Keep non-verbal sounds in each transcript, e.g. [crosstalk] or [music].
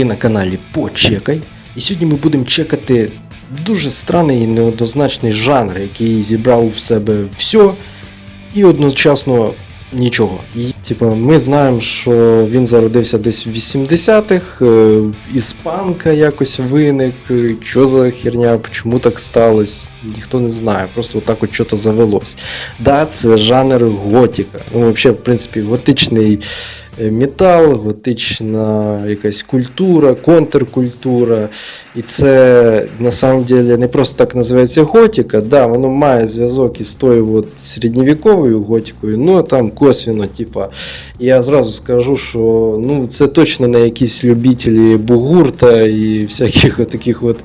Ви на каналі Почекай. І сьогодні ми будемо чекати дуже странний і неоднозначний жанр, який зібрав в себе все і одночасно нічого. І, типу, ми знаємо, що він зародився десь в 80-х, е, із панка якось виник. е, Що за херня, чому так сталося, ніхто не знає, просто отак от що-то завелось. Да, це жанр готіка. Ну, взагалі, в принципі, готичний метал, готична якась культура, контркультура. І це на самом деле не просто так називається готіка. Да, воно має зв'язок із тою от середньовіковою готікою, ну там косвіно, типа. Я зразу скажу, що ну, це точно не якісь любителі бугурта і всяких от таких от е,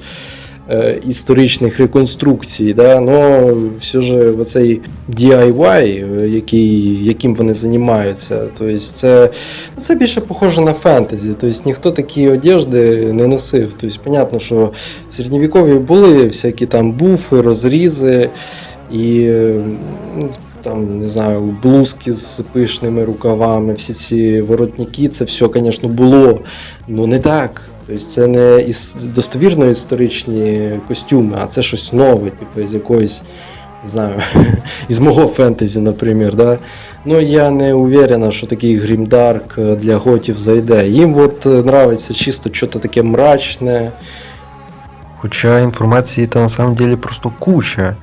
історичних реконструкцій. Да? Но все ж оцей DIY, який, яким вони займаються, тобто це, ну, це більше похоже на фентезі. Тобто ніхто такі одежди не носив. Тобто, понятно, що в середньовікові були всякі там буфи, розрізи і. ну, Там, не знаю, блузки з пишними рукавами, всі ці воротники, це все, звісно, було. Ну не так. Тобто це не достовірно історичні костюми, а це щось нове, типу, з якоїсь, не знаю, [laughs] із мого фентезі, наприклад. Да? Ну я не уверена, що такий грімдарк е, для готів зайде. Їм от е, нравиться чисто щось таке мрачне. Хоча інформації та на самом деле просто куча.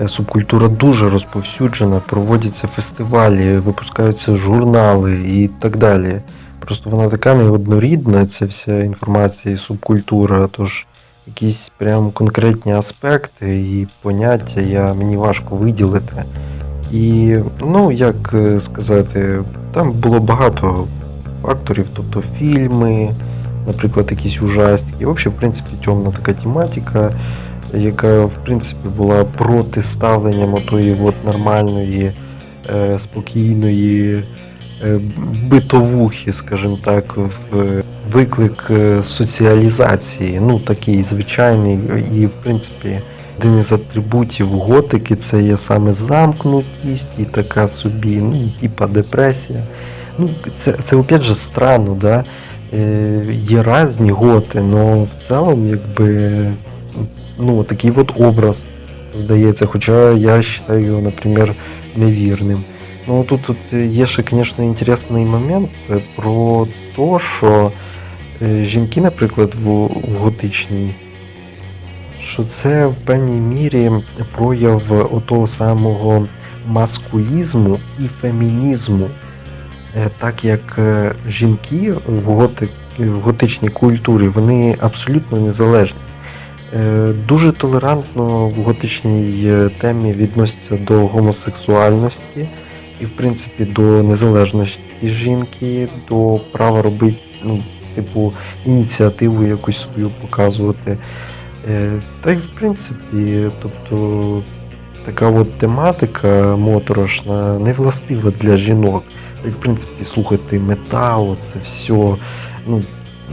Е, Субкультура дуже розповсюджена, проводяться фестивалі, випускаються журнали і так далі. Просто вона така неоднорідна, ця вся інформація і субкультура, тож якісь прям конкретні аспекти і поняття я, мені важко виділити. І, ну, як е, сказати, там було багато факторів, тобто фільми, наприклад, якісь ужастики. І взагалі, в принципі, темна така тематика, яка, в принципі, була протиставленням отої от нормальної, е, спокійної битовухи, скажімо так, в виклик е, соціалізації. Ну, такий звичайний, і, в принципі, один із атрибутів готики це є саме замкнутість і така собі, ну, типа депресія. Ну, це, це опять же странно, да? Е, є різні готи, але в цілому, якби, ну, такий от образ здається, хоча я вважаю його, наприклад, невірним. Ну, тут, тут є ще, звісно, інтересний момент е, про те, що е, жінки, наприклад, в, готичній, що це в певній мірі прояв отого самого маскулізму і фемінізму. Е, Так як е, жінки в, готи, в готичній культурі вони абсолютно незалежні. Е, Дуже толерантно в готичній темі відносяться до гомосексуальності і, в принципі, до незалежності жінки, до права робити, ну, типу, ініціативу якусь свою показувати. Е, Та й в принципі, тобто така от тематика моторошна не властива для жінок. Й в принципі слухати метал, це все. Ну,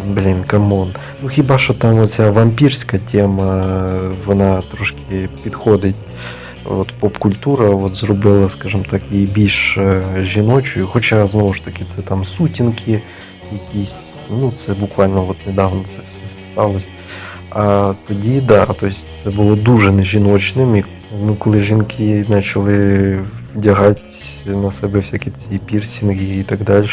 блін, камон. Ну хіба що там оця вампірська тема, вона трошки підходить. От поп-культура от зробила, скажімо так, її більш е, жіночою. Хоча знову ж таки це там сутінки, якісь, ну це буквально от недавно це все сталося. А тоді, да, тобто це було дуже нежіночним. І ну, коли жінки почали вдягати на себе всякі ці пірсінги і так далі.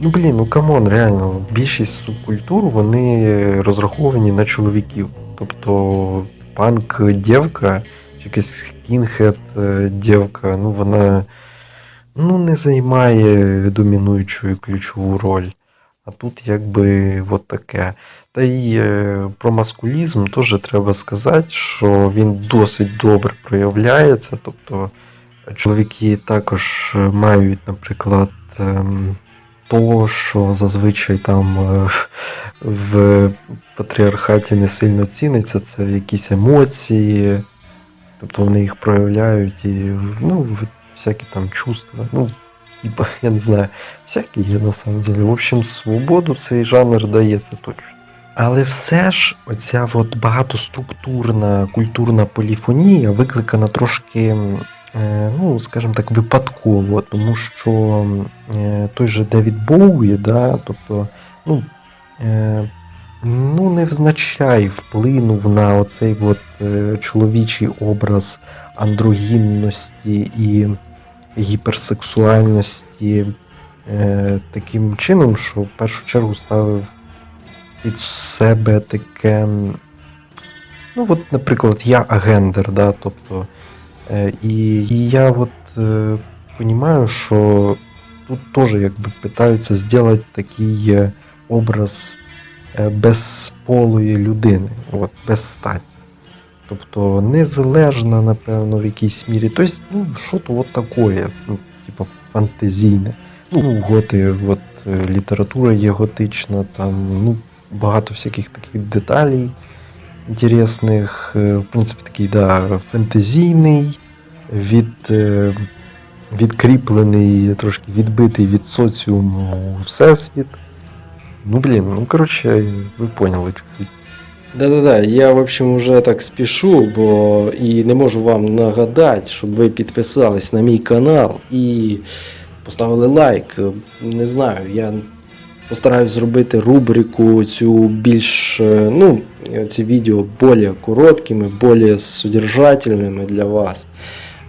Ну блін, ну камон, реально, більшість субкультур вони розраховані на чоловіків. Тобто панк дівка, чи якась кінхед дівка, ну вона ну, не займає домінуючу і ключову роль. А тут якби от таке. Та й е, про маскулізм теж треба сказати, що він досить добре проявляється. Тобто чоловіки також е, мають, наприклад, ем, то, що зазвичай там е, в патріархаті не сильно ціниться, це якісь емоції, тобто вони їх проявляють і ну, всякі там чувства. Ну, [laughs] я не знаю, всякі є на самом деле. В общем, свободу цей жанр дає, це точно. Але все ж оця от багатоструктурна культурна поліфонія викликана трошки, е, ну, скажімо так, випадково, тому що е, той же Девід Боуї, да, тобто, ну, е, ну, невзначай вплинув на оцей от, е, чоловічий образ андрогінності і гіперсексуальності е, таким чином, що в першу чергу ставив під себе таке. Ну, от, наприклад, я агендер, да, тобто, е, і, і я от е, розумію, що тут теж якби питаються зробити такий е, образ безполої людини, от, без статі. Тобто незалежна, напевно, в якійсь мірі. Тобто, ну, що то от таке, ну, типу, фантазійне. Ну, готи, от, е, література є готична, там, ну, багато всяких таких деталей інтересних. Е, В принципі, такий, да, фентезійний, від, е, відкріплений, трошки відбитий від соціуму всесвіт. Ну, блін, ну коротше, ви поняли. Да-да-да, я, в общем, уже так спішу, бо і не можу вам нагадати, щоб ви підписались на мій канал і поставили лайк. Не знаю, я постараюсь зробити рубрику цю більш, е, ну, ці відео більш короткими, більш содержательними для вас.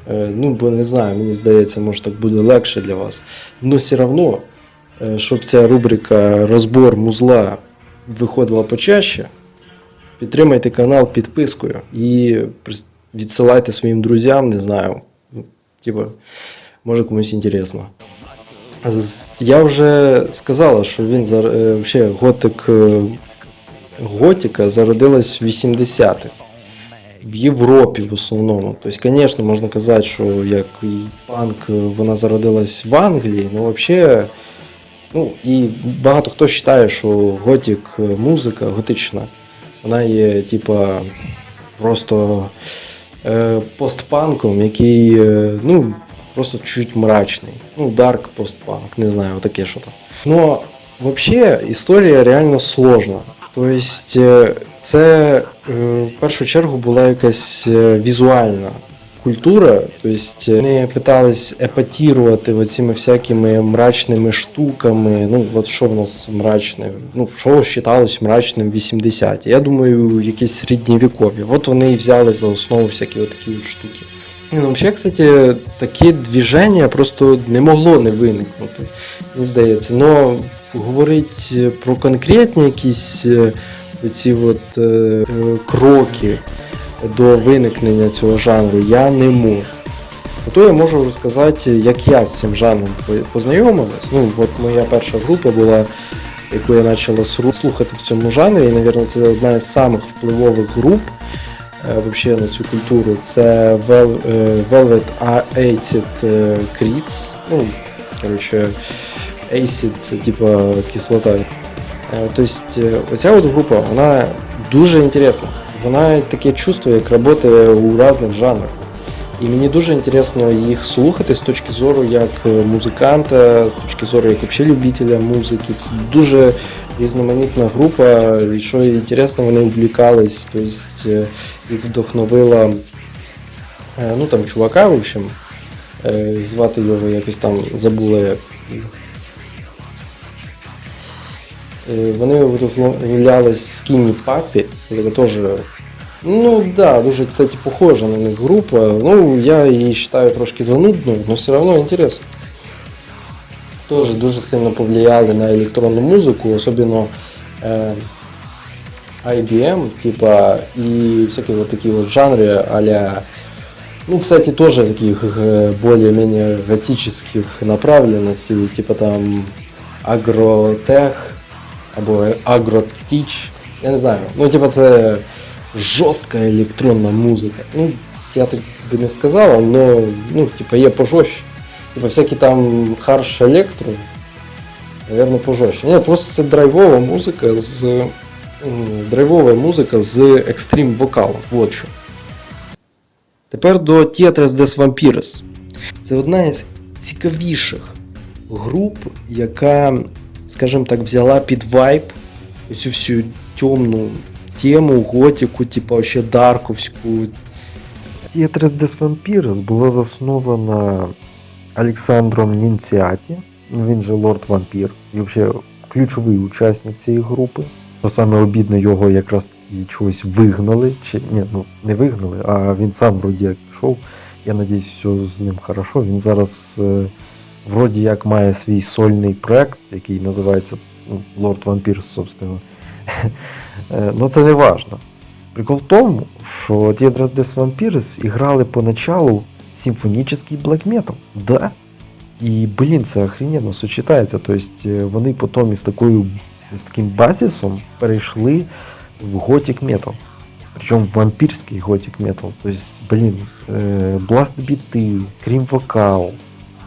Е, Ну, бо не знаю, мені здається, може так буде легше для вас. Но все одно, щоб ця рубрика розбор музла виходила почаще, підтримайте канал підпискою і відсилайте своїм друзям, не знаю. Ну, Типа, може комусь інтересно. Я вже сказала, що він е, готик е, готіка зародилась в 80-х. В Європі в основному. Тобто, звісно, можна казати, що як панк е, вона зародилась в Англії, ну взагалі. Ну і багато хто вважає, що готік е, музика готична, вона є, типа, просто е, постпанком, який, е, ну, просто чуть мрачний. Ну, дарк постпанк, не знаю, таке що там. Ну, взагалі, історія реально сложна. Тобто, е, це е, в першу чергу була якась візуальна культура, тобто вони питались епатірувати оціми всякими мрачними штуками. Ну, от що в нас мрачне, ну, що вважалось мрачним 80-ті. Я думаю, якісь середньовікові. От вони і взяли за основу всякі такі штуки. Ну, взагалі, кстати, таке движення просто не могло не виникнути, мені здається. Но говорити про конкретні якісь е, ці от, е, е, кроки до виникнення цього жанру я не можу. Зато я можу розказати, як я з цим жанром познайомилась. Ну, от моя перша група була, яку я почала слухати в цьому жанрі, і, мабуть, це одна з самих впливових груп е, вообще на цю культуру. Це е, Velvet Acid е, Creeds. Ну, коротше, Acid це типа кислота. Тобто, оця от група, вона дуже інтересна. Вона таке чувство, як працює у різних жанрах. І мені дуже інтересно їх слухати з точки зору як е, музиканта, з точки зору як взагалі любителя музики. Це дуже різноманітна група, і що інтересно, вони увлікались, тобто е, їх вдохновила е, ну там чувака, в общем, звати його якось там забула як. Вони вдохновлялись Skinny Puppy, це така теж Ну да, дуже, кстати, похожа на них группа. Ну, я її считаю трошки занудною, но все равно интересно. Тоже дуже сильно повлияли на електронну музику, особенно э, IBM, типа, и всякие вот такие вот жанры а ну, кстати, тоже таких э, более-менее готических направленностей, типа там агротех, або агротіч, Я не знаю. Ну, типа, це жорстка електронна музика. Ну, я так би не сказав, але ну, типа, є пожорстче. Типа всякі там харш електро, наверное, пожорстче. Ні, просто це драйвова музика з. Драйвова музика з екстрім вокалом. Вот що. Тепер до Tetris des Vampires. Це одна із цікавіших груп, яка, скажімо так, взяла під вайб цю всю темну тему, готику, типа вообще дарковську. Tetris des Vampires була заснована Олександром Нінціаті, ну він же Лорд Вампір. І взагалі ключовий учасник цієї групи. Що саме обідно, його якраз таки чогось вигнали. Чи ні, ну не вигнали, а він сам вроді як пішов. Я надіюсь, все з ним хорошо. Він зараз е, вроді як має свій сольний проект, який називається ну, Lord Vampire, собственно. Е, Ну це не важно. Прикол в тому, що Tierras des Vampires іграли поначалу симфонічний black metal. Да. І, блін, це охрененно сочетається. Тобто е, вони потім із такою з таким базисом перейшли в готік метал. Причому вампірський готік метал. Тобто, блін, е, бласт біти, крім вокал.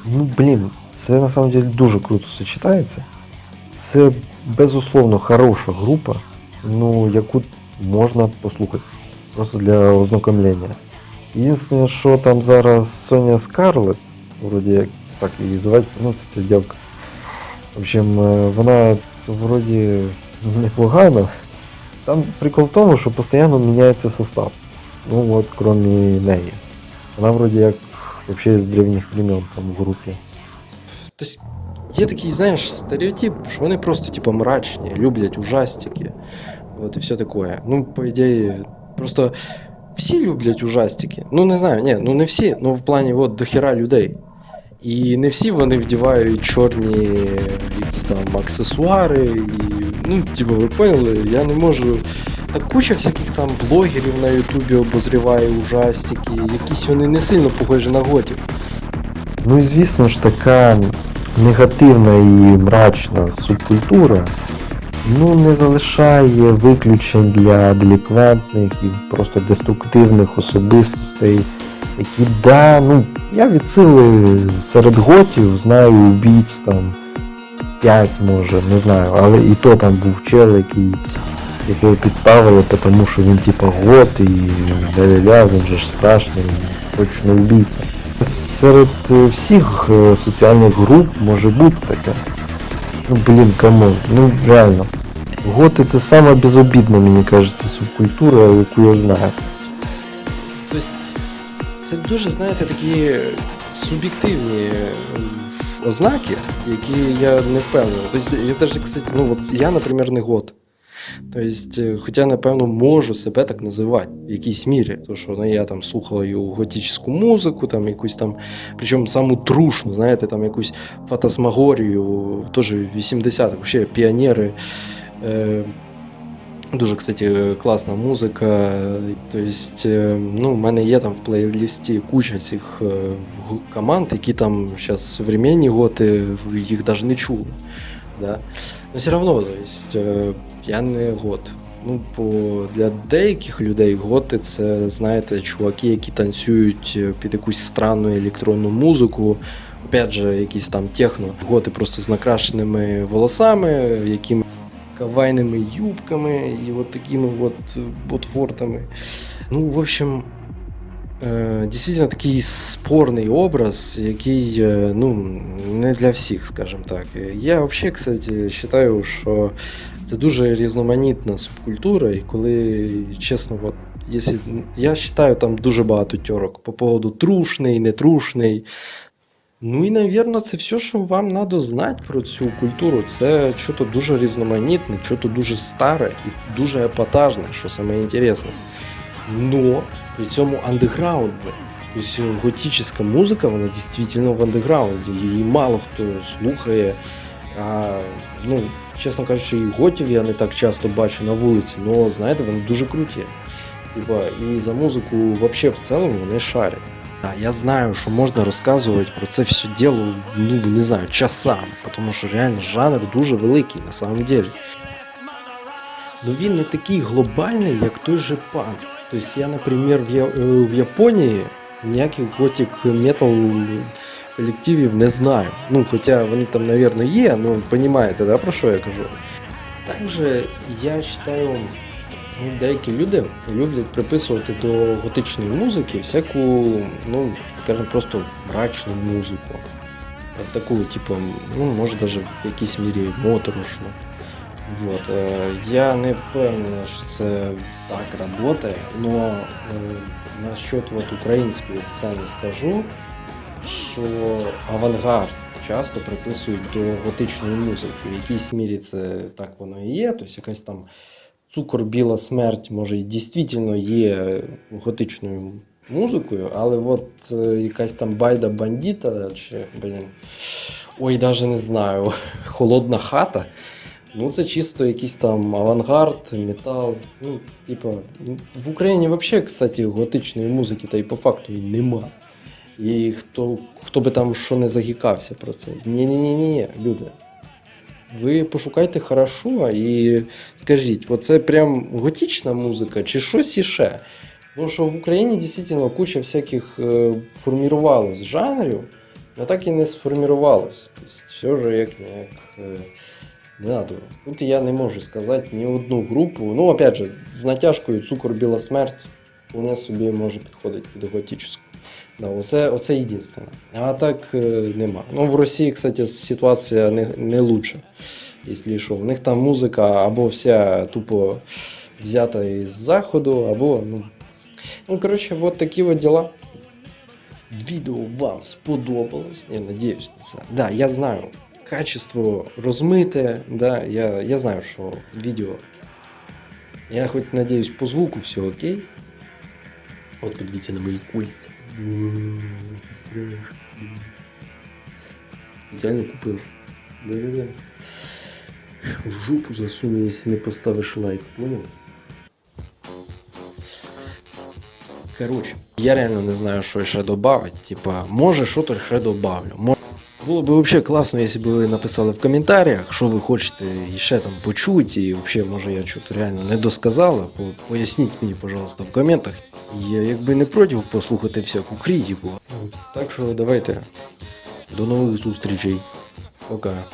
Ну, блін, це на самом деле дуже круто сочетається. Це безусловно хороша група, ну, яку можна послухати. Просто для ознакомлення. Єдине, що там зараз Соня Скарлет, вроді як так її звати, ну це ця дівка. В общем, е, вона вроді непогана. Там прикол в тому, що постійно міняється состав. Ну от, кроме неї. Вона вроді як взагалі з древніх времен там в групі. Тобто є такий, знаєш, стереотип, що вони просто типу мрачні, люблять ужастики. От і все таке. Ну, по ідеї, просто всі люблять ужастики. Ну, не знаю, ні, ну не всі, ну в плані от дохера людей. І не всі вони вдівають чорні якісь там аксесуари. І, ну, типу, ви поняли, я не можу. Та куча всяких там блогерів на Ютубі обозріває ужастики, якісь вони не сильно похожі на готів. Ну і звісно ж така негативна і мрачна субкультура ну, не залишає виключень для деліквентних і просто деструктивних особистостей, які, да, ну, я від сили серед готів знаю убійць там 5 може, не знаю, але і то там був чел, який якого підставили, тому що він типа гот і ля-ля-ля, він же ж страшний, точно убійця. Серед е, всіх е, соціальних груп може бути таке. Ну блін, кому? Ну реально. Готи це сама безобідна, мені кажеться, субкультура, яку я знаю. Тобто, це дуже, знаєте, такі суб'єктивні е, ознаки, які я не впевнений. Тобто, я теж, кстати, ну от я, наприклад, не гот. Тобто, е, хоча, напевно, можу себе так називати в якійсь мірі. Тому що ну, я там слухаю готичну музику, там якусь там, причому саму трушну, знаєте, там якусь фантасмагорію, теж 80-х, взагалі піонери. Е, Дуже, кстати, класна музика. Тобто, е, ну, в мене є там в плейлісті куча цих е, команд, які там зараз сучасні готи, їх навіть не чули. Да? Но все одно, я не гот. Ну, бо для деяких людей готи це, знаєте, чуваки, які танцюють е, під якусь странну електронну музику. Опять же, якісь там техно. Готи просто з накрашеними волосами, якими кавайними юбками і от такими от ботфортами. Ну, в общем, е, дійсно такий спорний образ, який е, ну, не для всіх, скажімо так. Я взагалі, кстати, вважаю, що це дуже різноманітна субкультура, і коли, чесно, от, якщо, я вважаю, там дуже багато тьорок по поводу трушний, нетрушний. Ну і, навірно, це все, що вам треба знати про цю культуру. Це щось дуже різноманітне, щось дуже старе і дуже епатажне, що саме інтересне. Но при цьому андеграундне. Тобто готична музика, вона дійсно в андеграунді. Її мало хто слухає. А, ну, чесно кажучи, і готів я не так часто бачу на вулиці, але знаєте, вони дуже круті. Типа, і за музику взагалі в цілому вони шарять. Да, я знаю, що можна розказувати про це все діло, ну не знаю, часами, тому що реально жанр дуже великий на самом деле. Ну він не такий глобальний, як той же панк. Тобто я, наприклад, в, Я- е, в Японії ніяких готик метал колективів не знаю. Ну, хоча вони там, мабуть, є, ну розумієте, да, про що я кажу. Також я вважаю, ну, деякі люди люблять приписувати до готичної музики всяку, ну, скажімо, просто мрачну музику. Таку, типу, ну, може навіть в якійсь мірі моторошну. Вот. е, Я не впевнений, що це так працює, але насчет вот української сцени скажу, що авангард часто приписують до готичної музики. В якійсь мірі це так воно і є. Тобто якась там цукор біла смерть, може, і дійсно є готичною музикою, але от е, якась там байда бандіта, чи, блін, ой, навіть не знаю, [laughs] холодна хата. Ну, це чисто якийсь там авангард, метал. Ну, типа, в Україні взагалі, кстати, готичної музики та й по факту нема. І хто, хто би там що не загікався про це. Ні-ні-ні, люди. Ви пошукайте хорошо і скажіть, оце прям готична музика чи щось іще? Тому що в Україні дійсно куча всяких е, формірувалось жанрів, але так і не сформірувалось. Тобто, все ж як як. Е, не надо. Тут я не можу сказати ні одну групу. Ну, опять же, з натяжкою цукор біла смерть вполне собі може підходити під готичну. Да, оце, оце єдине. А так е, нема. Ну, в Росії, кстати, ситуація не, не лучша. Якщо що. У них там музика або вся тупо взята із заходу, або. Ну, ну коротше, от такі от діла. Відео вам сподобалось. Я надіюсь це. Да, я знаю. Качество розмите, да, я, я знаю, що відео. Я хоч надіюсь, по звуку все окей. От подивіться на мої кольця. Спеціально купив. Да-да-да. В жопу засуну, якщо не поставиш лайк, понял? Короче, я реально не знаю, що ще додати. Типа, може, що то ще добавлю. Мо- Було б взагалі класно, якщо б ви написали в коментарях, що ви хочете ще там почути, і взагалі, може, я щось реально не досказала. По- Поясніть мені, пожалуйста, в коментах. Я якби не проти послухати всяку критику. Так що давайте. До нових зустрічей. Пока.